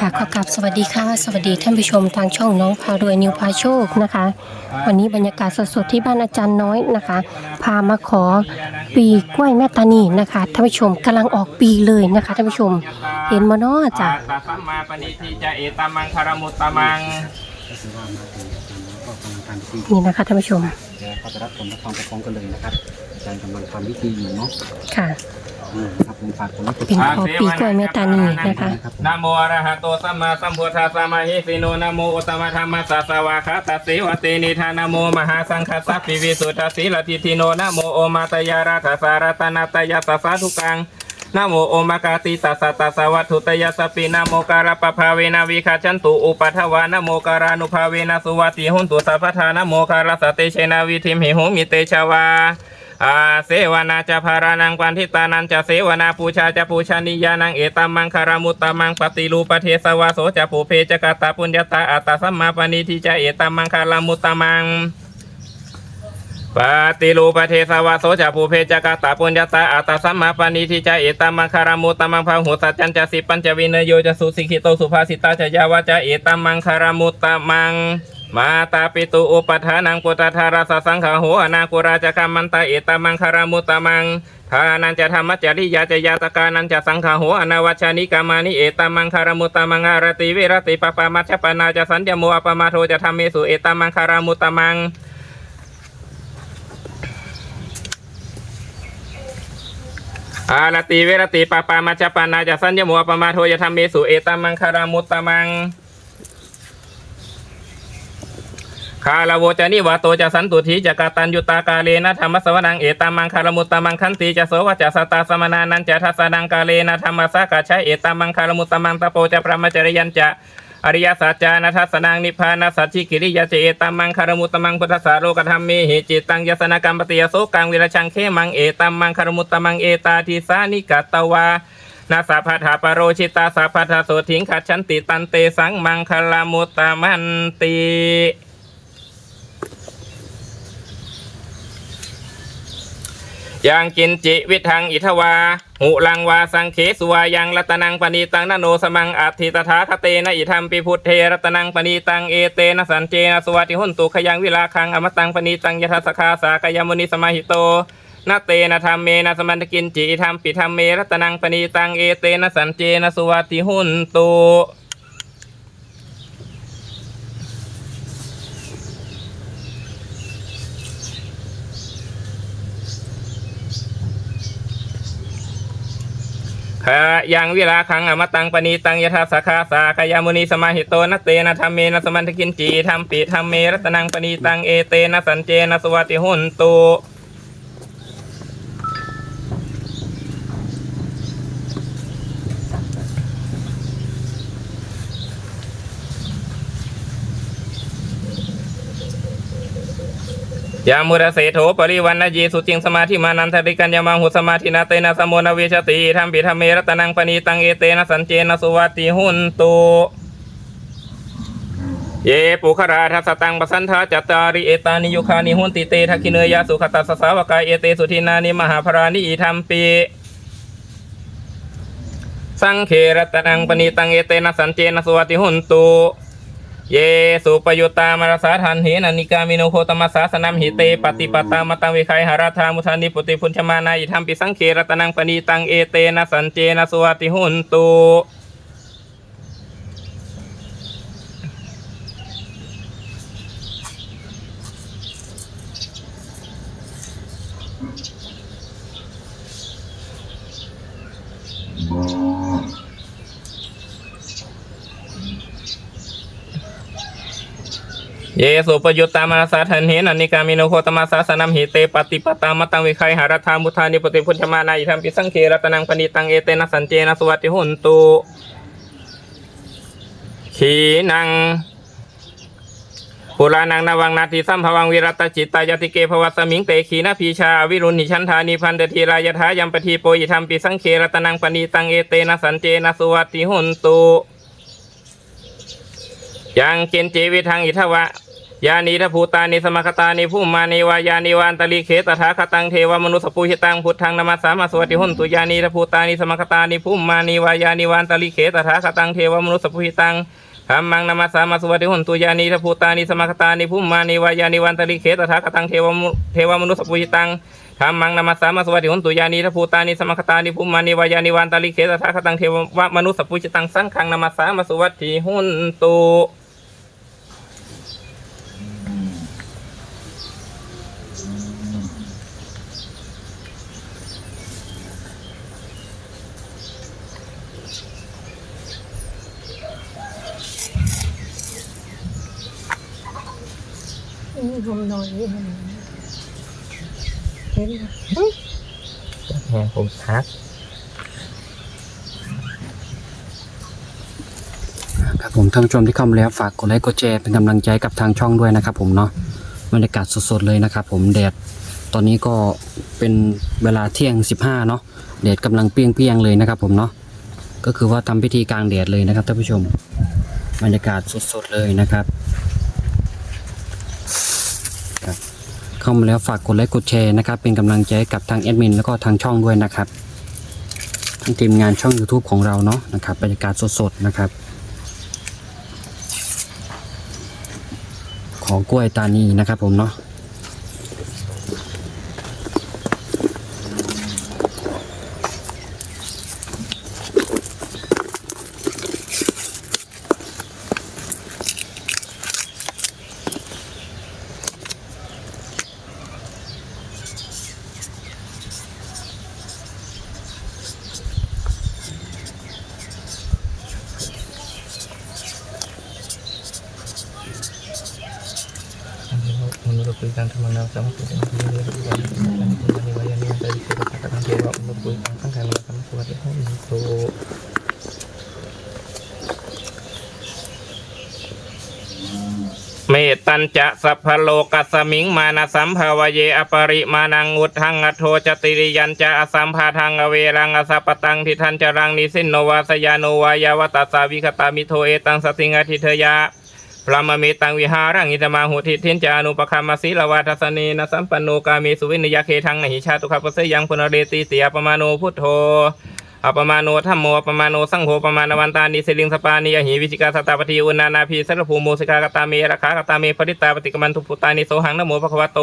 ค่ะขอกราบสวัสดีค่ะ สวัสดีท่านผู้ชมทางช่องน้องพารวยนิวพาโชคนะคะ วันนี้บรรยากาศสดๆที่บ้านอาจารย์น้อยนะคะ พามาขอปีกล้วยแม่ตานีนะคะท่านผู้ชมกำลังออกปีเลยนะคะท่านผู้ชมเห็นมาเนาะจ้ะตัสสัมมาปณิทิจะเอตัมมังคารมุตตมังก็คือว่ามาถึงอาจารย์น้อยก็กำลังทำพิธีนี่นะคะท่านผู้ชมเดี๋ยวเขาจะรับผลรับฟังพร้อมๆกันเลยนะครับอาจารย์กำลังทำพิธีอยู่เนาะค่ะอืม ครับผมฝากผมไว้ติดเป็นขอปีกล้วยแม่ตานีนะคะนะโมอะระหะโตสัมมาสัมพุทธัสสะมะหิสิโนนะโมอุตตมะธรรมสสสวะคะตัสสิวะเตนิธานะโมมหาสังฆสัพพิวิสุทธัสสิลทิทิโนนะโมโอมาตยาราธสารตนาตยาสสาธุกังนะโมโอมากาติตัสสะตัสสะวัตถุตยาสปินะโมการะปะภาเวนะวิคาชันตุอุปัฏฐวานะโมการานุภาเวนะสุวัติหุนตุสัพพทานะโมคารสเตเชนะวิธิมหิหุมิเตชวา อาเสวนาจะภารานังปันทิตานันจะเสวนาปูชาจะปูชานิยานังเอตัมมังคารามุตตมังปฏิรูปเทสวาโสจะปูเพจกตาปุญญาตาอัตตสัมมาปณิทิจะเอตัมมังคารามุตตมังปฏิรูปเทสวาโสจะปูเพจกตาปุญญาตาอัตตสัมมาปณิทิจะเอตัมมังคารามุตตมังพาหุสัจจันจะสิปัญจวินโยจะสุสิกิโตสุภาสิตาจะยาวาจะเอตัมมังคารามุตตมัง มาตาปิตุอุปทานังปุตตาธาราสสังขาโหอนาคุราจะกัมมันตาเอตมังคารามุตตมังทานันจะธรรมจริยาจะยาตกานันจะสังขาโหอนาวัชานิกามานิเอตมังคารามุตตมังอารติเวรติปปามัชปนาจะสัญญโมอปมาโทจะธรรมเมสุเอตมังคารามุตตมังอารติเวรติปปามัชปนาจะสัญญโมอปมาโทจะธรรมเมสุเอตมังคารามุตตมัง คาลาโวจานิวาโตจะสันตุทีจะกาตันยุตากาเลนะธรรมสวนังเอตามังคารมุตตามังคันติจะโสวจะสตาสมนานันจะทัสนังกาเลนะธรรมสากาชัยเอตามังคารมุตตามังตะโปจะพระมจริยันจะอริยสัจจานะทัสนังนิพพานาสัจจิกิริยาเจตามังคารมุตตมังพุทธสาโรกธรรมเมหิจิตังยสนกรรมปฏิยโสกังวิรชังเขมังเอตามังคารมุตตมังเอตาทิสานิกัตตวานาสาพัทธาปโรชิตาสาพัทธาโสถิงขัดชันติตันเตสังมังคลามุตตมันติ ยังกินจิวิทังอิทวา หุลังวาสังเขสุวายังรัตนังปณีตังนโนสมังอัติตถาคเตนะอิธรรมปิพุทเทรัตนังปณีตังเอเตนะสันเจนะสวัติหุนตุขยังวิลาคังอมตังปณีตังยทัสคาสากยมุนิสมาหิโตนาเตนะธรรมเมนะสมันตกินจิธรรมปิธรรมเมรัตนังปณีตังเอเตนะสันเจนะสวัติหุนตุ ขะยังวิลาคังอมตังปณีตังยถาสาคาสาขยามุนีสมาหิโตนัตเตนะธรรมเมนะสมันทกินจีธรรมปีธรรมเมรัตนังปณีตังเอเตนะสันเจนะสวัติหุนตุ ยามุระเสโถปริวันนยีสุจิงสมาธิมานันทริกัญญามังหุสมาธินาเตนะสมโมนเวชติธรรมปิธรรมเมรัตนังปณีตังเอเตนะสันเจนะสุวัติหุนตุเยปุคราทัสตังปสันทาจัตตาริเอตานิยุคานิหุนติเตทักขิเนยาสุขตัสสาวกายเอเตสุทินานิมหาพรานิอิธรรมปีสังเขรตนังปณีตังเอเตนะสันเจนะสุวัติหุนตุ เยสุปยุตตามารสาทันเหนันิกามิโนโคตมัสสาสนามหิเตปฏิปตามตังวิคัยหาราธามุทานิปุติพุญชมานายิธรรมปิสังเครตนังปณีตังเอเตนะสันเจนะสุวัติหุนตุ เยสุปยุตตามรสาทันเหนันิกามิโนโคตมัสาสนัมหิเตปฏิปตามตังวิคัยหารธามุทานิปติพุญชมานาอิธรรมปิสังเขรตนังปณีตังเอเตนะสันเจนะสวัติหุนตุขีนังปุรานังนวังนาทีสัมภวังวิรัตจิตตายติเกภวัสมิงเตขีนาพีชาวิรุณิชันธานิพันตทีรายถายัมปทีโปยิธรรมปิสังเขรตนังปณีตังเอเตนะสันเจนะสวัติหุนตุ ยังเกณฑ์เจวิทังอิทวะยานีทภูตานิสมคตานิภูมานิวายานิวันตลิเขตถาคตังเทวมนุสปุหิตังพุทธังนมัสสามาสวัสดิหุนตุยานีทภูตานิสมคตานิภูมานิวายานิวันตลิเขตถาคตังเทวมนุสปุหิตังธรรมังนมัสสามาสวัสดิหุนตุยานีทภูตานิสมคตานิภูมานิวายานิวันตลิเขตถาคตังเทวมเทวมนุสปุหิตังธรรมังนมัสสามาสวัสดิหุนตุยานีทภูตานิสมคตานิภูมานิวายานิวันตลิเขตถาคตังเทวมนุสปุหิตังสังฆังนมัสสามาสวัสดิหุนตุ ผมนอนนี่เห็นแหงผมทักครับผมท่านผู้ชมที่เข้ามาแล้วฝากกดไลค์กดแชร์เป็นกำลังใจกับทางช่องด้วยนะครับผมเนาะบรรยากาศสดๆเลยนะครับผมแดดตอนนี้ก็เป็นเวลาเที่ยง 15เนาะแดดกำลังเปรี้ยงๆเลยนะครับผมเนาะก็คือว่าทำพิธีกลางแดดเลยนะครับท่านผู้ชม บรรยากาศสดๆเลยนะครับ เข้ามาแล้วฝากกดไลค์กดแชร์นะครับ เป็นกำลังใจกับทางแอดมินแล้วก็ทางช่องด้วยนะครับทั้งทีมงานช่อง YouTube ของเราเนาะนะครับบรรยากาศสดๆนะครับ ของกล้วยตานีนะครับผมเนาะ มนุษย์ปุยตังธรรมังนาสัมพุทธังทีเรรุวันตังนิวานิวายานิวันตริเสตถาคตังเทวะมตันาสัมสวัสดิหุนตุเมตตัญจะสัพพโลกัสสมิงมานะสัมภาวเยอปริมานังอุทังอโทจติริยันจะอสัมภาทังอเวรังอสัปตังทิทันจรังนิสินโนวาสยาโนวายาวตัสสาวิคตามิโทเอตังสติงอทิเทยะ พระมเมตังวิหารังอิตมาหุทิทินจานุปคามาสีลวาทัสเนนะสัมปันโนกามีสุวินยาเคทังนหิชาตุขปเสยังพุนเรติเสียปมาโนพุทโธอปมาโนธัมโมอปมาโนสังโฆปมาณวันตานิสิลิงสปานิยหิวิจิกาสตาปฏิอุนานาภีสรภูโมสิกากตาเมระคากตาเมปริตาปฏิกมันทุพุตานิโสหังนโมภควโต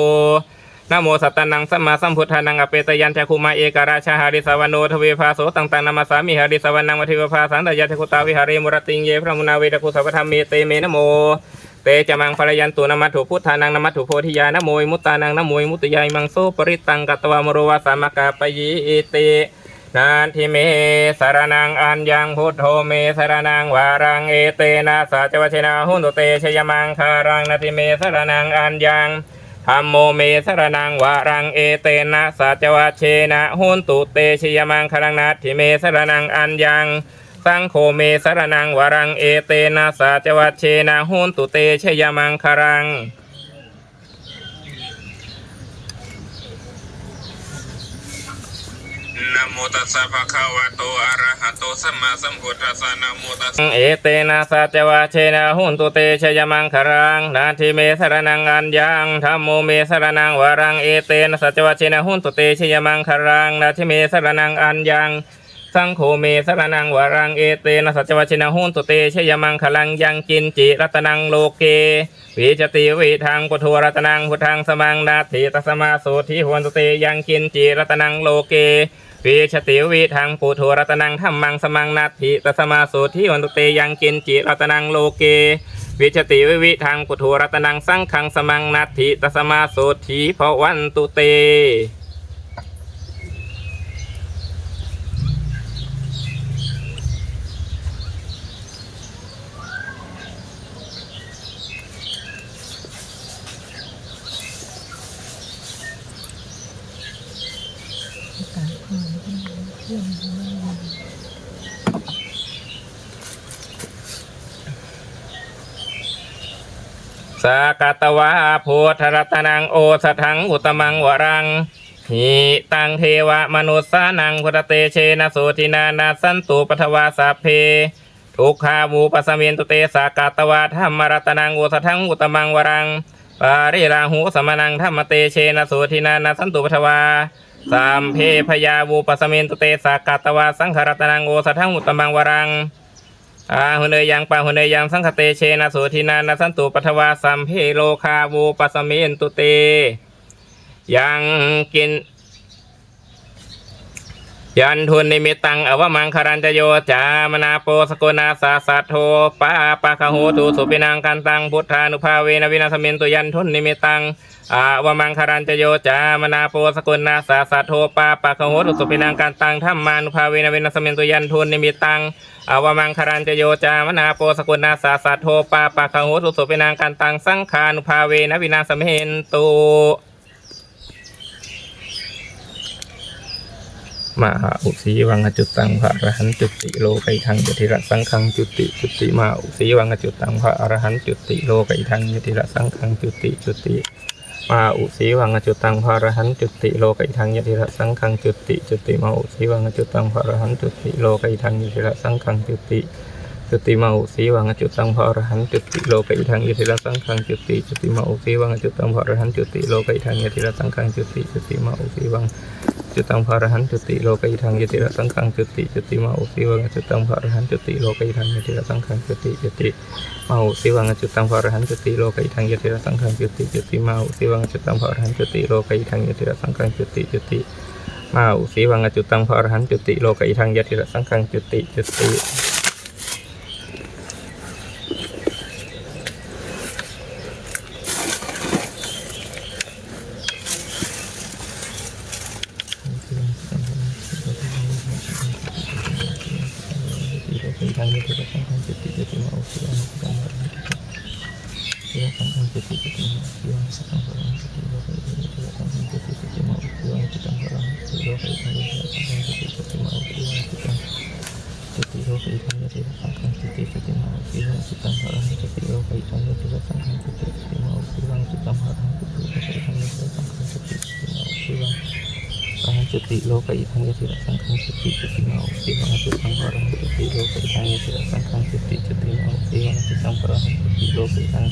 นโมสัตตานังสัมมาสัมพุทธานังอเปตยันจักคุมาเอกราชาหาริสาวโนทเวภาโสตังตังนามาสามิหาริสาวนังวัทิวภาสันตยาเทคุตาวิหาริมุรติงเยพระมุนาเวทคุสัพธรรมเมเตเมนโมเตจะมังภรยันตุนมัตถุพุทธานังนมัตถุโพธิยานโมยมุตตานังนโมยมุตติยายมังโซปริตังกัตวามโรวาสามกาปยิเตนาทิเมสารนังอัญญังพุทโธเมสารนังวารังเอเตนะสัจวชนะหุนตุเตชยมังคารังนาทิเมสารนังอัญญัง ธรมโมเมสรนังวารังเอเตนะสัจวเชนะหุนตุเตชยมังคารังนาทิเมสรนังอัญญังสังโฆเมสรนังวารังเอเตนะสัจวเชนะหุนตุเตชยมังคารัง นะโมตัสสะภะคะวะโตอะระหะโตสัมมาสัมพุทธัสสะนะโมตัสสะเอเตนะสัจวะเชนะหุนตุเตชยมังคารังนาทิเมสรนังอัญญังธัมโมเมสรนังวารังเอเตนะสัจวะเชนะหุนตุเตชยมังคารังนาทิเมสรนังอัญญังสังโฆเมสรนังวารังเอเตนะสัจวะเชนะหุนตุเตชยมังคลังยังกินจิรัตนังโลเกวิจติวิทังปุถุรัตนังพุทธังสมังนาทิตสมาโสธิหวนตุเตยังกินจิรัตนังโลเก วิชติวิทังปุถุรัตนังธรรมังสมังนาทิตสมาโสธิหวนตุเตยังกินจิรัตนังโลเกวิชติวิวิทังปุถุรัตนังสังขังสมังนาทิตสมาโสธิภวันตุเตากตวาโพธรัตนังโอสถังอุตมังวรังหิตังเทวมนุสสานังพุทธเตเชนะโสตินานาสันตุปทวาสัพเพทุกขาวูปสเมนตุเตสากาตวาธรรมรัตนังโอสทังอุตมังวรังปาริราหูสมนังธรรมเตเชนะโสทินานาสันตุปทวาสามเพพยาวูปสเมนตุเตสากาตวาสังขรัตนังโอสทังอุตมังวรัง อาหุเนยังปาหุเนยังสังคเตเชนะโสทินานะสันตุปัทวาสัมเพโลคาวูปสเมนตุเต ยังกิน ยันทุนนิมิตังอวมังคารันจโยจามนาโปสกุณาสาสัทโทปาปะคโหตุสุปินังกันตังพุทธานุภาเวนะวินาสเมนตุยันทุนนิมิตังอวมังคารันจโยจามนาโปสกุณาสาสัทโทปาปะคโหตุสุปินังกันตังธรรมานุภาเวนะวินาสเมนตุยันทุนนิมิตังอวมังคารันจโยจามนาโปสกุณาสาสัทโทปาปะคโหตุสุปินังกันตังสังฆานุภาเวนะวินาสเมนตุ มหาอุสีวังจุตังพระอรหันต์จุติโลกัยทังยติระสังขังจุติจุติมาอุสีวังจุตังพระอรหันต์จุติโลกัยทังยติระสังขังจุติจุติมาอุสีวังจุตังพระอรหันต์จุติโลกัยทังยติระสังขังจุติจุติมาอุสีวังจุตังพระอรหันต์จุติโลกัยทังยติระสังขังจุติ จุติมาอุสีวังจุตังพระอรหันต์จุติโลกัยทังยติระสังขังจุติจุติมาอุสีวังจุตังพระอรหันจุติโลกัยทังยติระสังขังจุติจุติมาอุสีวังจุตังภารหันจุติโลกัยทังยติระสังขังจุติจุติมาอุสิวังจุตังภารหันจุติโลกัยทังยติระสังขังจุติจุติมาอุสิวังจุตังภารหันจุติโลกัยทังยติระสังขังจุติจุติมาอุสิวังจุตังภารหันจุติโลกัยทังยติระสังขังจุติจุติมาอุสิวังจุตังภารหันจุติโลกัยทังยติระสังขังจุติโลกิทังยติระสังขังจุติจุติมาอุสิวังจุตังพรังจุติโลกอิทังยติระสังจุติจุติมาอุสิวังจุตังพรังจุติโลกิทังยติระสังขังจุติจุติมาอุสิวังจุตังพรังจุติโลกอิทังยติระสังจุติจุติมาอุสิวังพระหันตุติโลกิทังยติระสังขังจุติจุติมาอุสิวังจุตังพระอรหันตุติโลกิทังยติระสังขังจุติจุติ มาอุสิวังจุตังพระอรหันตุติโลกอิทัง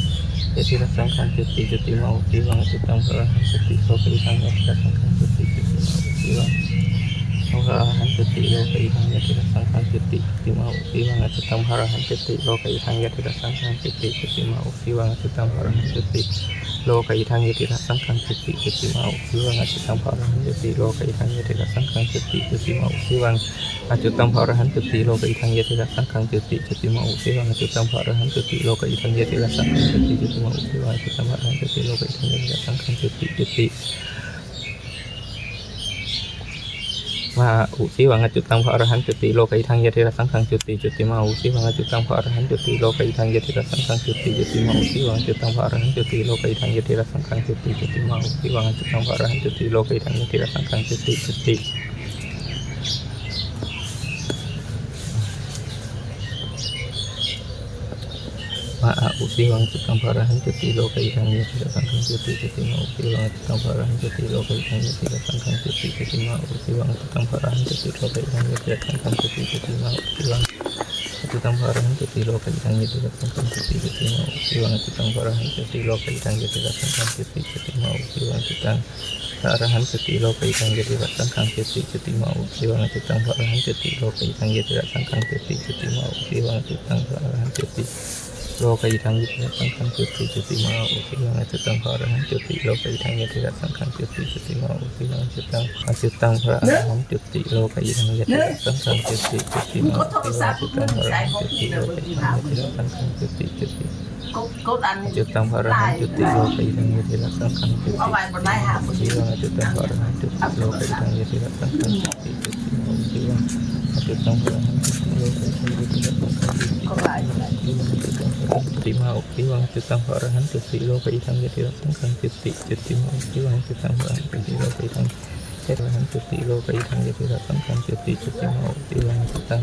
ยติระสังขังจุติจุติมาอุติวังอจุตังภะระหันจุติโสกอิทังยติระสังขังจุติจุติมาอุติวังอจุตังภะระหันจุติโลกิทังยติระสังขังจุติจุติมาอุสิวังอจุตังภะระหันจุติโลกิทังยติระสังขังจุติจุติมาอุติวังอจุตังภะระหันจุติ โลกายทังยติระสังขังสติจุติมาอุสิวังอจุตังภารหันติโลกายทังยติระสังขังสติจุติมาอุสิวังอจุตังภารหันติโลกายทังยติระสังขังสติจุติมาอุสิวังอจุตังภารหันติโลกายทังยติระสังขังสติจุติมาอุสิวังอจุตังภะรหันติโลกอิทังยติระสังขังจุติจุติมาจุตังภะรหันติโลกอิทังยติระสังขังจุติจุติมาอุสิวังอจุตังภะระหันจุติโลกติ ระสังขังจุติจุติมาอุสิวังอจุตังภะระหันจุติโลกอิทังยติระสังขังจุติจุติมาอุสิวัง Citang parahan cuti loka itang yati rasangkan cuti cuti ma'a usi mangcut kamparahan cuti lo kaihan ya tidak kangkang cuti cuti ma usi mangcut kamparahan cuti lo kaihan ya tidak kangkang cuti cuti ma usi mangcut kamparahan cuti lo kaihan ya tidak kangkang cuti cuti ma usi mangcut kamparahan cuti lo kaihan ya tidak kangkang cuti cuti ma usi mangcut kamparahan cuti lo kaihan ya tidak kangkang cuti cuti ma usi mangcut kamparahan cuti lo kaihan ya tidak kangkang cuti cuti ma usi mangcut kamparahan cuti lo kaihan ya tidak kangkang cuti cuti ma usi mangcut kamparahan cuti โลกัยทังยติรัสสังขังจุติเอาไว้บนไม้หาบนชีวังจุดตังพระหันจุติโลกัยทังยติรัสสังขังจุติจุติโมชีวังจุดตังพระหันจุติโลกัยทังยติรัสสังขังจุติก็ไว้อยู่ไหนชีวังจุดติจุดติมาอุชีวังจุดตังพระหันจุติโลกัยทังยติรัสสังขังจุติจุติโมชีวังจุดตังพระหันจุติโลกัยทังยติรัสสังจุติโลกัยทังยติรัสสังขังจุติจุติโมชีวังจุดตังพระอรหันตุติโลกิทังยติระสังขังจุติจุติ มาอุสิวังจุตังพระอรหันตุติโลกอิทังยติระสังขังจุติจุติมาอุสิวังจุตังพระอรหันตุติโลกอิทังยติระสังขังจุติจุติมาอุสิวังจุตัง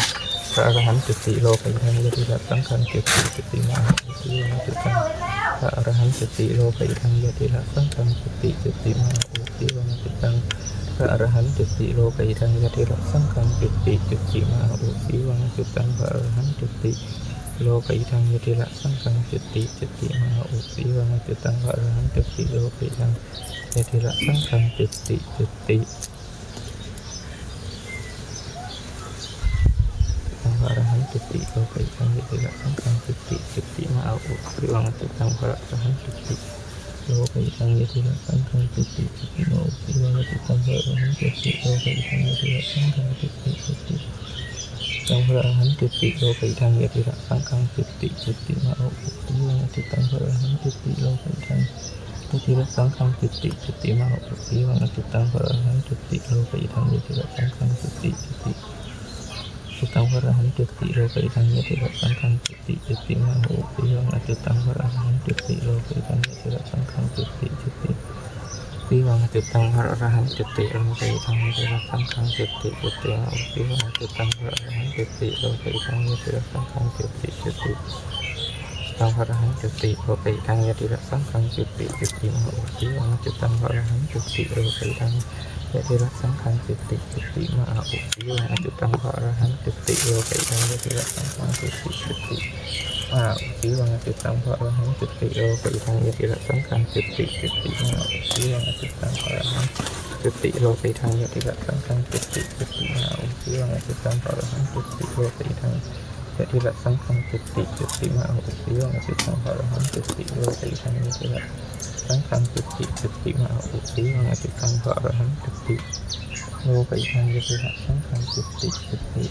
พ พระอรหันตุติโลกยังยติระสังขังเกติจุติมาอุสีวังจุตังพระอรหันตุติโลกยังยติระสังขังเกติจุติมาอุสีวังจุตังพระอรหันตุติโลกยังยติระสังขังเกติจุติมาอุสีวังจุตังพระอรหันตุติโลกัยทังยติระสังขังเกติจุติมาอุสีวังจุตังพระอรหันตุติโลกัยทังยติระสังขังเกติจุติ งขารหันตุติโลกัยทังยติระสังขังตุติจุติมาเอาอุปิวังตุตังพระอรหันตุติโลกัยทังยติระสังขังตุติจุติมาอุปิวังตุตังพระอรหันตุติโลกัยทังยติระสังขังตุติจุติตังพระอรหันตุติโลกัยทังยติระสังขังตุติจุติมาเอาอุปิวังตุตังพระอรหันตุติโลกัยทังยติระสังขังตุติจุติมาเอาอุปิวังตุตังพระอรหันตุติโลกัยทังยติระสังขังตุติจุติ จุตังพระหันตุติโลกัยทังยติระสังขังจุติจุติมาโหปิยังอจุตังพระหันตุติโลกัยทังยติระสังขังจุติจุติปิวังจุตังพระหันตุติโลกัยทังยติระสังขังจุติจุติมาโหปิวังอจุตังพระหันตุติโลกัยทังยติระสังขังจุติจุติตังพระหันตุติโลกัยทังยติระสังขังจุติจุติมาโหปิวังอจุตังพระหันตุติโลกัยทัง ยะติระสังขังจุติจุติมาอุปิโยนะจุตังพระอรหันตุติโยไกตังยะติระสังขังจุติจุติมาอุปิโยนะจุตังพระอรหันตุติโยไกตังยะติระสังขังจุติจุติมาอุปิโยนะจุตังพระอรหันตุติโลไกตังยะติระสังขังจุติจุติมาอุปิโยนะจุตังพระอรหันตุติโลไกตังยะติระสังขังจุติจุติมาอุปิโยนะจุตังพระอรหันตุติโลไกตังยะติระ สังขังจุติจุติมาอุติวังอจิตังพระอรหังสุติโลกิยทังยติระสังขังจุติจุติ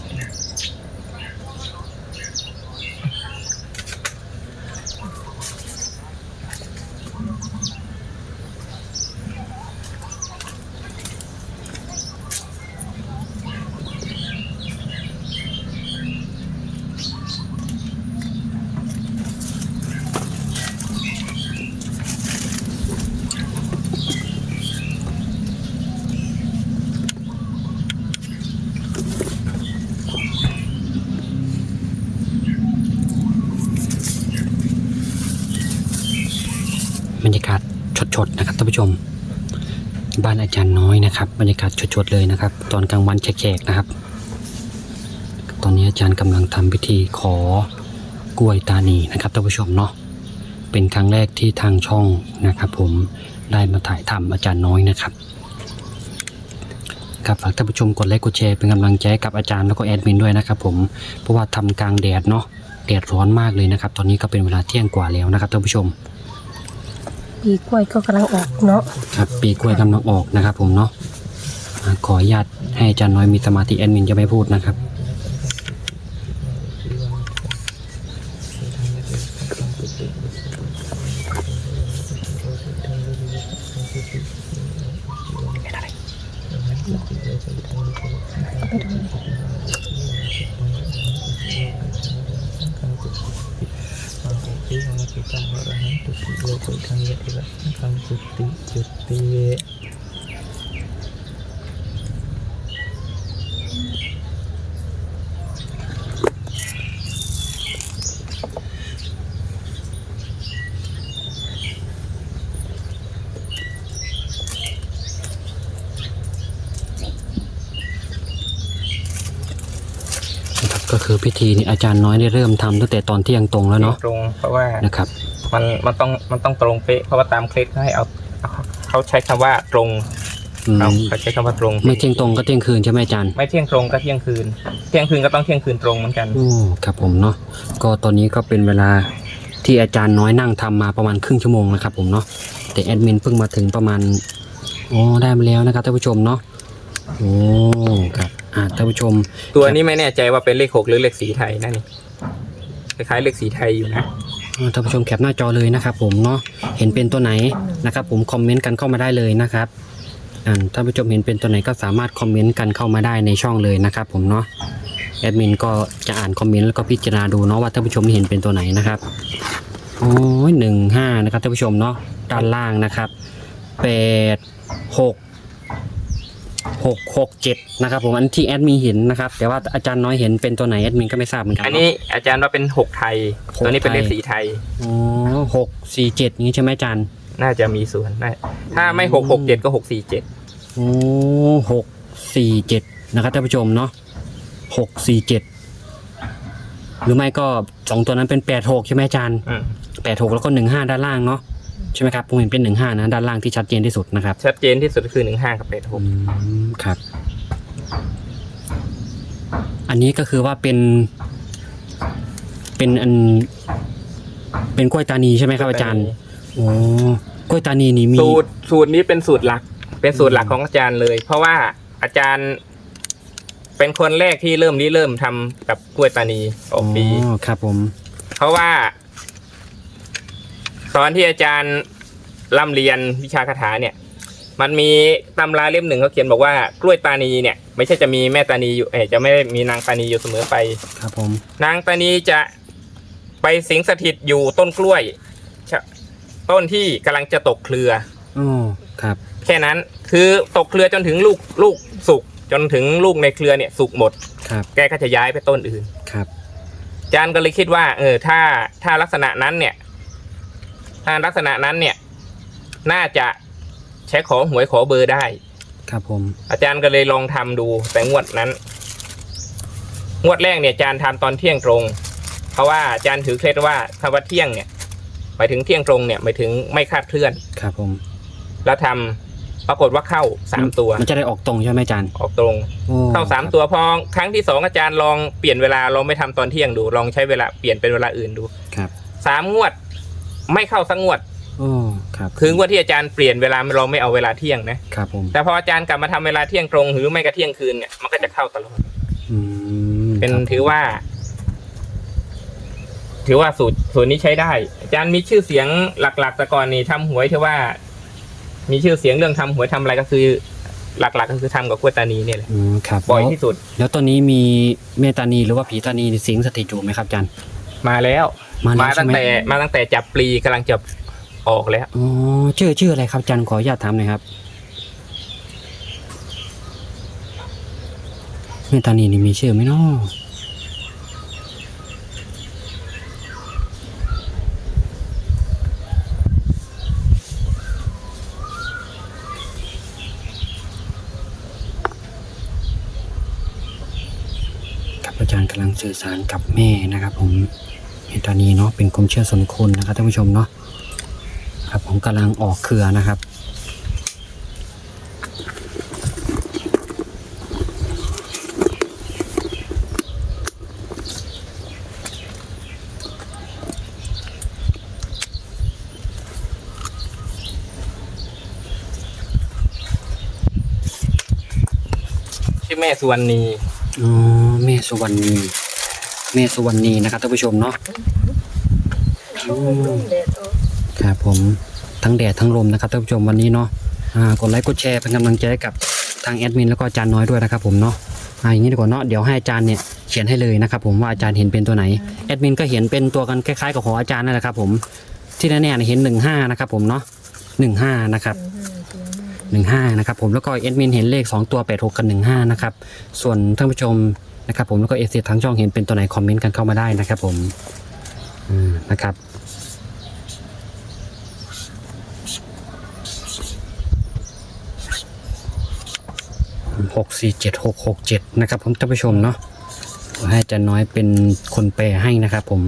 รรยากาศชดๆนะครับท่านผู้ชม บ้านอาจารย์น้อยนะครับ บรรยากาศชดๆเลยนะครับ ตอนกลางวันแขกๆนะครับ ตอนนี้อาจารย์กำลังทำพิธีขอกล้วยตานีนะครับท่านผู้ชมเนาะเป็นครั้งแรกที่ทางช่องนะครับ ผมได้มาถ่ายทำอาจารย์น้อยนะครับครับฝากท่านผู้ชมกดไลค์กดแชร์เป็นกำลังใจกับอาจารย์แล้วก็แอดมินด้วยนะครับ ผมเพราะว่าทำกลางแดดเนาะแดดร้อนมากเลยนะครับ ตอนนี้ก็เป็นเวลาเที่ยงกว่าแล้วนะครับท่านผู้ชม ปีกล้วยก็กำลังออกเนาะครับปีกล้วยกำลังออกนะครับ ผมเนาะอ่าขออนุญาตให้อาจารย์น้อยมีสมาธิแอดมินจะไม่พูดนะครับที่วังอจุตังพระอรหันตุติโลกัย ทังยติระสังขังจุติจุติ นะครับ ก็คือพิธีนี้อาจารย์น้อยได้เริ่มทำตั้งแต่ตอนเที่ยงตรงแล้วเนาะตรงเพราะว่านะครับ มันมันต้องมันต้องตรงเป๊ะเพราะว่าตามเคล็ดเขาให้เอาเขาใช้คำว่าตรงอืมเราเขาใช้คำว่าตรง ไม่เที่ยงตรงก็เที่ยงคืนใช่ไหมอาจารย์ ไม่เที่ยงตรงก็เที่ยงคืน เที่ยงคืนก็ต้องเที่ยงคืนตรงเหมือนกัน โอ้ครับผมเนาะก็ตอนนี้ก็เป็นเวลาที่อาจารย์น้อยนั่งทำมาประมาณครึ่งชั่วโมงนะครับผมเนาะแต่แอดมินเพิ่งมาถึงประมาณโอ้ได้มาแล้วนะครับท่านผู้ชมเนาะโอ้ครับ อ่าท่านผู้ชมตัวนี้ไม่แน่ใจว่าเป็นเลขหกหรือเลขสีไทยนะนี่คล้ายๆเลขสีไทยอยู่นะอ่าท่านผู้ชมแคปหน้าจอเลยนะครับผมเนาะเห็นเป็นตัวไหนนะครับผมคอมเมนต์กันเข้ามาได้เลยนะครับอ่าท่านผู้ชมเห็นเป็นตัวไหนก็สามารถคอมเมนต์กันเข้ามาได้ในช่องเลยนะครับผมเนาะแอดมินก็จะอ่านคอมเมนต์แล้วก็พิจารณาดูเนาะว่าท่านผู้ชมเห็นเป็นตัวไหนนะครับโอ้ยหนึ่งห้านะครับท่านผู้ชมเนาะด้านล่างนะครับแปดหก หกหกเจ็ดนะครับผมอันที่แอดมินเห็นนะครับ แต่ว่าอาจารย์น้อยเห็นเป็นตัวไหนแอดมินก็ไม่ทราบเหมือนกันอันเาะนี้อาจารย์ว่าเป็นหกไทยหกตัวนี้เป็นเลขไทยสีไทยอ๋อหกสี่เจ็ดอย่างนี้ใช่ไหมอาจารย์ น่าจะมีส่วนได้ถ้าไม่หกหกเจ็ดก็หกสี่เจ็ดโอ้หกสี่เจ็ดนะครับท่านผู้ชมเนาะหกสี่เจ็ดหรือไม่ก็สองตัวนั้นเป็นแปดหกใช่ไหมอาจารย์อืมแปดหกแล้วก็หนึ่งห้าด้านล่างเนาะ ใช่ไหมครับผมเห็นเป็นหนึ่งห้านะด้านล่างที่ชัดเจนที่สุดนะครับชัดเจนที่สุดคือหนึ่งห้ากับแปดหอืกมครับ อันนี้ก็คือว่าเป็น เป็นอัน เป็นกล้วยตานีใช่ไหมครับอาจารย์โอ้กล้วยตานีนี่มี สูตรสูตรนี้เป็นสูตรหลัก เป็นสูตรหลักของอาจารย์เลย เพราะว่าอาจารย์ เป็นคนแรกที่เริ่มริเริ่มทำกับกล้วยตานีออกปี อ๋อครับผม เพราะว่า ตอนที่อาจารย์ร่ำเรียนวิชาคาถาเนี่ย มันมีตำราเล่มหนึ่งเขาเขียนบอกว่ากล้วยตานีเนี่ย ไม่ใช่จะมีแม่ตานีอยู่เอยจะไม่ได้มีนางตานีอยู่เสมอไป ครับผม นางตานีจะไปสิงสถิตอยู่ต้นกล้วยชะต้นที่กำลังจะตกเครือ อ๋อครับ แค่นั้นคือตกเครือจนถึงลูกลูกสุกจนถึงลูกในเครือเนี่ยสุกหมด ครับแกก็จะย้ายไปต้นอื่น ครับ อาจารย์ก็เลยคิดว่าเออถ้าถ้าลักษณะนั้นเนี่ย ถ้าลักษณะนั้นเนี่ย น่าจะใช้ขอหวยขอเบอร์ได้ ครับผม อาจารย์ก็เลยลองทำดูแต่งวดนั้น งวดแรกเนี่ยอาจารย์ทำตอนเที่ยงตรง เพราะว่าอาจารย์ถือเคล็ดว่าคำว่าเที่ยงเนี่ยหมายถึงเที่ยงตรงเนี่ยหมายถึงไม่คลาดเคลื่อน ครับผม แล้วทำปรากฏว่าเข้าสามตัว มันจะได้ออกตรงใช่ไหมอาจารย์ ออกตรงโอ้เข้าสามตัวพอครั้งที่สองอาจารย์ลองเปลี่ยนเวลาลองไม่ทำตอนเที่ยงดู ลองใช้เวลาเปลี่ยนเป็นเวลาอื่นดู ครับสามงวด ไม่เข้าสักงวดโอ้ครับคืองวดที่อาจารย์เปลี่ยนเวลาเราไม่เอาเวลาเที่ยงนะ ครับผมแต่พออาจารย์กลับมาทำเวลาเที่ยงตรงหรือไม่ก็เที่ยงคืนเนี่ยมันก็จะเข้าตลอด อืมเป็นครับถือว่า ถือว่าสูตรสูตรนี้ใช้ได้ อาจารย์มีชื่อเสียงหลัก ๆ แต่ก่อนนี่ทำหวยที่ว่า มีชื่อเสียงเรื่องทำหวยทำอะไรก็คือ หลัก ๆ ก็คือทำกับกล้วยตานีเนี่ยแหละอืมครับบ่อยแล้วที่สุดแล้วตอนนี้มีเมตตานีหรือว่าผีตานีสิงสถิตอยู่ไหมครับอาจารย์มาแล้ว มาแล้วมาตั้งใช่ไหมแต่มาตั้งแต่จับปลีกำลังจะออกแล้ว อ๋อชื่อชื่ออะไรครับอาจารย์ขออนุญาตถามหน่อยครับเมตตานีนี่มีชื่อไหมเนาะครับอาจารย์กำลังสื่อสารกับแม่นะครับผม เมตตานีเนาะเป็นความเชื่อส่วนบุคคลนะครับท่านผู้ชมเนาะครับผมกำลังออกเครือนะครับชื่อแม่สุวรรณีอ๋อแม่สุวรรณี แม่สุวรรณีนะครับท่านผู้ชมเนาะอืมครับผมทั้งแดดทั้งลมนะครับท่านผู้ชมวันนี้เนาะอ่ากดไลค์กดแชร์เป็นกำลังใจให้กับทางแอดมินแล้วก็อาจารย์น้อยด้วยนะครับผมเนาะอ่าอย่างนี้ดีกว่าเนาะเดี๋ยวให้อาจารย์เนี่ยเขียนให้เลยนะครับผมว่าอาจารย์เห็นเป็นตัวไหนแอดมินก็เห็นเป็นตัวกันคล้ายๆกับของอาจารย์นั่นแหละครับผมที่แน่ๆเนี่ยเห็นหนึ่งห้านะครับผมเนาะหนึ่งห้านะครับหนึ่งห้านะครับผมแล้วก็เอดมินเห็นเลขสองตัวแปดหกกับหนึ่งห้านะครับส่วนท่านผู้ชม นะครับผมแล้วก็เอเซีทั้งช่องเห็นเป็นตัวไหนคอมเมนต์กันเข้ามาได้นะครับผมอืมนะครับหกสี่เจ็ดหกหกเจ็ดนะครับผมท่านผู้ชมเนาะให้อาจารย์น้อยเป็นคนแปลให้นะครับผม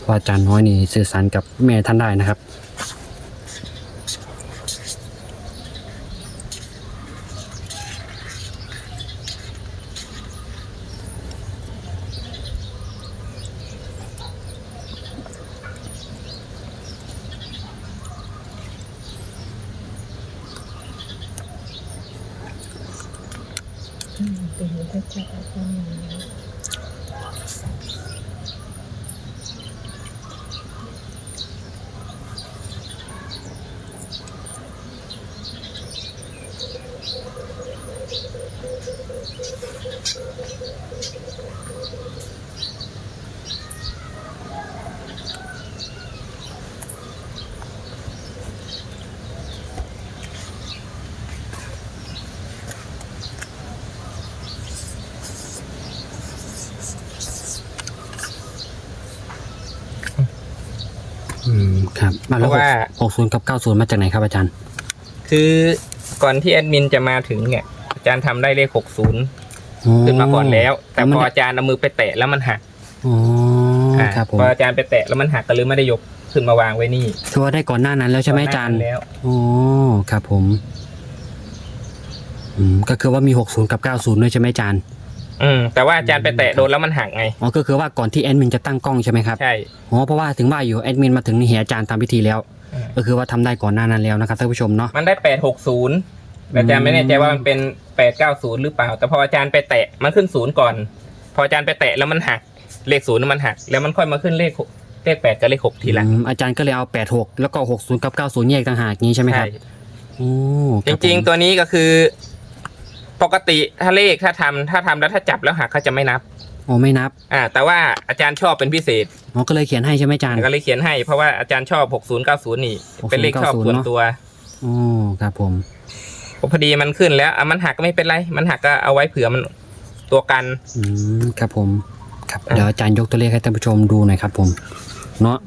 เพราอาจารย์น้อยนี่สื่อสารกับแม่ท่านได้นะครับ ครับมาแล้วเพราะว่า หกศูนย์กับเก้าศูนย์มาจากไหนครับอาจารย์ คือก่อนที่แอดมินจะมาถึงเนี่ย อาจารย์ทำได้เลขหกศูนย์อ๋อขึ้นมาก่อนแล้ว แต่แล้วมันพออาจารย์เอามือไปแตะแล้วมันหักอ๋ออาครับผมพออาจารย์ไปแตะแล้วมันหักก็เลยไม่ได้ยกขึ้นมาวางไว้นี่คือว่าได้ก่อนหน้านั้นแล้วใช่ไหมอาจารย์ก่นหน้นั้นแล้ว อ๋อครับผม อืมก็คือว่ามีหกศูนย์กับเก้าศูนย์ด้วยใช่ไหมอาจารย์ อืมแต่ว่าอาจารย์ไปแตะโดนแล้วมันหักไงอ๋อก็คือว่าก่อนที่แอดมินจะตั้งกล้องใช่ไหมครับใช่อ๋อเพราะว่าถึงว่าอยู่แอดมินมาถึงนี่เห็นอาจารย์ทำพิธีแล้วอืมก็คือว่าทำได้ก่อนหน้านั้นแล้วนะครับท่านผู้ชมเนาะมันได้แปดหกศูนย์อาจารย์ไม่แน่ใจว่ามันเป็นแปดเก้าศูนย์หรือเปล่า แต่พออาจารย์ไปแตะมันขึ้นศูนย์ก่อน พออาจารย์ไปแตะแล้วมันหักเลขศูนย์มันหัก แล้วมันค่อยมาขึ้นเลขหกเลขแปดกับเลขหกทีหลังอืมอาจารย์ก็เลยเอาแปดหกแล้วก็หกศูนย์กับเก้าศูนย์แยกต่างหากนี้ใช่ไหมครับใช่โอ้คจบริงผมๆตัวนี้ก็คือ ปกติถ้าเลขถ้าทำถ้าทำแล้วถ้าจับแล้วหักเขาจะไม่นับโอ้ไม่นับอ่าแต่ว่าอาจารย์ชอบเป็นพิเศษอ๋อก็เลยเขียนให้ใช่ไหมอาจารย์ ก็เลยเขียนให้เพราะว่าอาจารย์ชอบ 60 90 นี่ เป็นเลขชอบ60ส่วนเนอะตัวโอ้ครับผมพอดีมันขึ้นแล้วอะมันหักก็ไม่เป็นไร มันหักก็เอาไว้เผื่อมันตัวกัน อืมครับผมครับอะเดี๋ยวอาจารย์ยกตัวเลขให้ท่านผู้ชมดูหน่อยครับผมเนาะ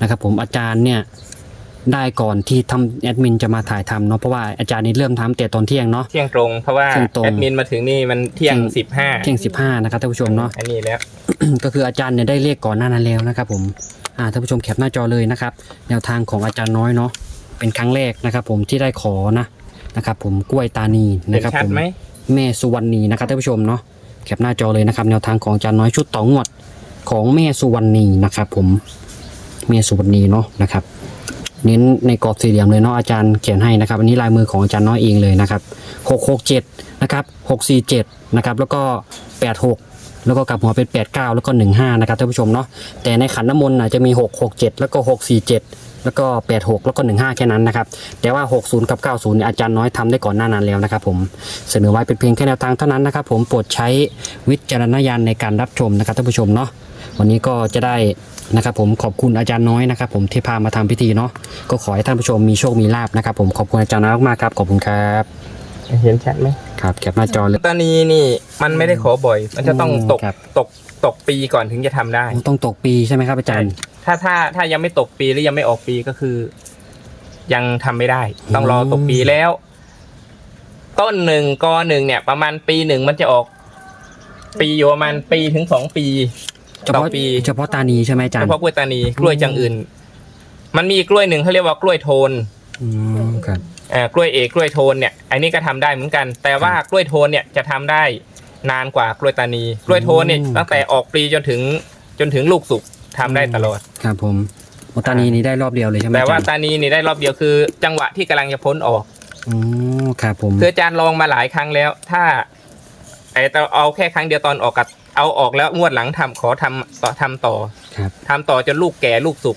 นะครับผมอาจารย์เนี่ย ได้ก่อนที่ทำแอดมินจะมาถ่ายทำเนาะเพราะว่าอาจารย์นี่เริ่มทำแต่ตอนเที่ยงเนาะ เที่ยงตรง เพราะว่าเที่ยงตรง แอดมินมาถึงนี่มันเที่ยงเที่ยงสิบห้าเที่ยงสิบห้านะครับท่านผู้ชมเนาะ อันนี้แล้ว ก็คืออาจารย์เนี่ยได้เลขก่อนหน้านั้นแล้วนะครับผมอ่าท่านผู้ชมแคปหน้าจอเลยนะครับ แนวทางของอาจารย์น้อยเนาะเป็นครั้งแรกนะครับ ผมที่ได้ขอนะนะครับ ผมกล้วยตานีเห็นะนครับชัดผมไหมแม่สุวรรณีนะครับท่านผู้ชมเนาะแคปหน้าจอเลยนะครับ แนวทางของอาจารย์น้อยชุดต่องวดของแม่สุวรรณีนะครับ ผมแม่สุวรรณีเนาะนะครับ เน้นในกรอบสี่เหลี่ยมเลยเนาะอาจารย์เขียนให้นะครับอันนี้ลายมือของอาจารย์น้อยเองเลยนะครับหกหกเจ็ดนะครับหกสี่เจ็ดนะครับแล้วก็แปดหกแล้วก็กลับหัวเป็นแปดเก้าแล้วก็หนึ่งห้านะครับท่านผู้ชมเนาะแต่ในขันน้ำมนต์น่ะจะมีหกหกเจ็ดแล้วก็หกสี่เจ็ดแล้วก็แปดหกแล้วก็หนึ่งห้าแค่นั้นนะครับ แต่ว่า 60 กับ 90เนี่ยอาจารย์น้อยทำได้ก่อนหน้านั้นแล้วนะครับผมเสนอไว้เป็นเพียงแค่แนวทางเท่านั้นนะครับผมโปรดใช้วิจารณญาณในการรับชมนะครับท่านผู้ชมเนาะวันนี้ก็จะได้ นะครับผมขอบคุณอาจารย์น้อยนะครับผมที่พามาทำพิธีเนาะก็ขอให้ท่านผู้ชมมีโชคมีลาบนะครับผมขอบคุณอาจารย์น้อยมากๆครับขอบคุณครับเห็นชัดไหมครับแคปหน้าจอเลยตอนนี้นี่มันไม่ได้ขอบ่อย มันจะต้องตกครับตกตกปีก่อนถึงจะทำได้ ต้องตกปีใช่ไหมครับอาจารย์ ถ้าถ้าถ้ายังไม่ตกปีหรือยังไม่ออกปีก็คือ ยังทำไม่ได้ ต้องรอตกปีแล้ว ต้นหนึ่งกอหนึ่งเนี่ย ประมาณปีหนึ่งมันจะออก ปีอยู่ประมาณปีถึงสองปี เฉต่อพาะปี เฉพาะตานีใช่ไหมอาจารเฉย์พาะกล้วยตานีกล้วยจังอื่น มันมีกล้วยหนึ่งเขาเรียกว่ากล้วยโทนอืมครับอ่ากล้วยเอกกล้วยโทนเนี่ยอันนี้ก็ทำได้เหมือนกัน แต่ว่ากล้วยโทนเนี่ยจะทำได้นานกว่ากล้วยตานี กล้วยโทนเนี่ยตั้งแต่ออกปลีจนถึงจนถึงลูกสุกทำได้ตลอด ครับผมโอตานีนี่ได้รอบเดียวเลยใช่ไหมแต่อาว่าจารย์ตานีนี่ได้รอบเดียวคือ จังหวะที่กำลังจะพ้นออก อ๋อครับผมคืออาจารย์ลองมาหลายครั้งแล้ว ถ้าไอ้ตอนเอาแค่ครั้งเดียวตอนออกกับ เอาออกแล้วงวดหลังทำขอทำต่อทำต่อครับทำต่อจนลูกแก่ลูกสุก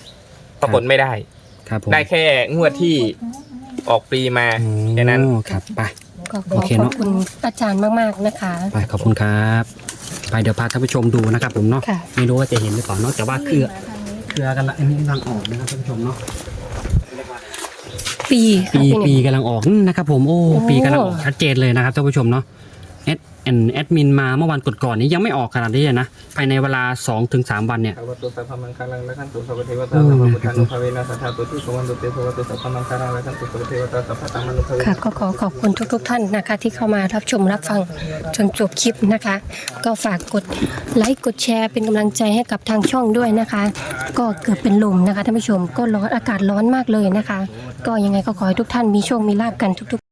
ปรากฏไม่ได้ ครับผมได้แค่งวดที่ออกปลีมาแค่นั้นอ๋อครับไป ก็ขโออเคขอเนอะ บคุณอาจารย์มากๆนะคะ ไปขอบคุณครับ ไปเดี๋ยวพาท่านผู้ชมดูนะครับผมเนาะค่ะ ไม่รู้ว่าจะเห็นหรือเปล่าเนาะแต่ว่าเครือเครือกันละอันนี้กำลังออกนะครับท่านผู้ชมเนาะปีค่ะปีพี่หปีนึ่งกำลังออกนะครับผมโอ้โอ้ ปีกำลังออกชัดเจนเลยนะครับท่านผู้ชมเนาะ แอดแอนแอดมินมาเมื่อวันก่อนๆนี้ยังไม่ออกขนาดนี้เลยนะ ภายในเวลา 2-3ถึงวันเนี่ยภะวะตุสัพพมังคลังละขันตุสัพพะเทวตาสัพพะพุทธานุภาเวนะสัทธาตุติสวันตุเตภวะตุสัพพมังคลังละขันตุสัพพะเทวตาสัพพะธรรมานุภาเวนะ ค่ะก็ขอขอบคุณทุกๆท่านนะคะ ที่เข้ามารับชมรับฟังจนจบคลิปนะคะ ก็ฝากกดไลค์กดแชร์เป็นกำลังใจให้กับทางช่องด้วยนะคะ ก็เกือบเป็นลมนะคะท่านผู้ชมก็ร้อนอากาศร้อนมากเลยนะคะ ก็ยังไงก็ขอให้ทุกท่านมีโชคมีลาบกันทุกๆ